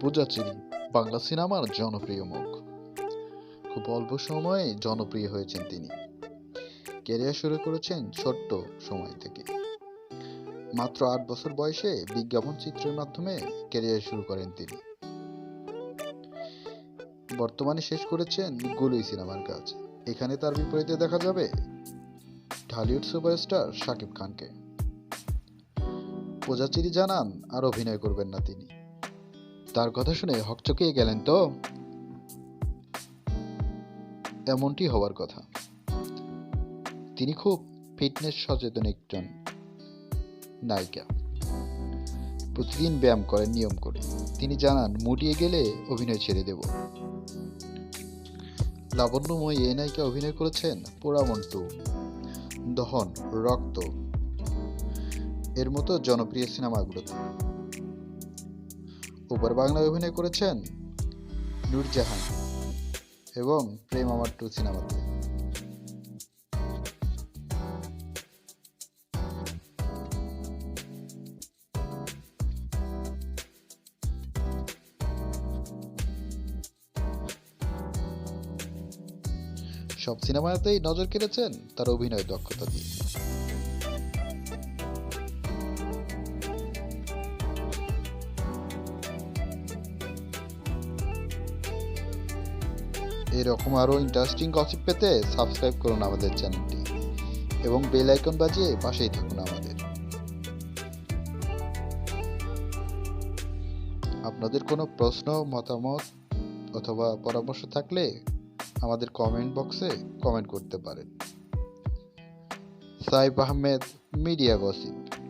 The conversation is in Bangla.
পূজাচিরি বাংলা সিনেমার জনপ্রিয় মুখ। খুব অল্প সময়ে জনপ্রিয় হয়েছেন তিনি। ক্যারিয়ার শুরু করেছেন ছোট্ট সময় থেকে। মাত্র আট বছর বয়সে বিজ্ঞাপন চিত্রের মাধ্যমে ক্যারিয়ার শুরু করেন তিনি। বর্তমানে শেষ করেছেন গুলই সিনেমার কাজ। এখানে তার বিপরীতে দেখা যাবে ঢালিউড সুপারস্টার শাকিব খানকে। পূজাচিরি জানান, আর অভিনয় করবেন না তিনি। তার কথা শুনে হকচকিয়ে গেলেন তো? এমনটি হওয়ার কথা। তিনি খুব ফিটনেস সচেতন একজন নায়িকা। প্রতিদিন ব্যায়াম করেন, নিয়ম করে তিনি জানান, মুটিয়ে গেলে অভিনয় ছেড়ে দেব। লাবণ্যময়ী এই নায়িকা অভিনয় করেছেন পোড়ামন টু দহন, রক্ত। এর মতো জনপ্রিয় সিনেমাগুলোতে। ওপার বাংলায় অভিনয় করেছেন নূরজাহান এবং প্রেম আমার টু সিনেমাতে। সব সিনেমাতেই নজর কেড়েছেন তার অভিনয় দক্ষতা দিয়ে এরকম আরও ইন্টারেস্টিং গসিপ পেতে সাবস্ক্রাইব করুন আমাদের চ্যানেলটি এবং বেল আইকন বাজিয়ে পাশেই থাকুন আমাদের। আপনাদের কোনো প্রশ্ন, মতামত অথবা পরামর্শ থাকলে আমাদের কমেন্ট বক্সে কমেন্ট করতে পারেন। সাইব আহমেদ মিডিয়া গসিপ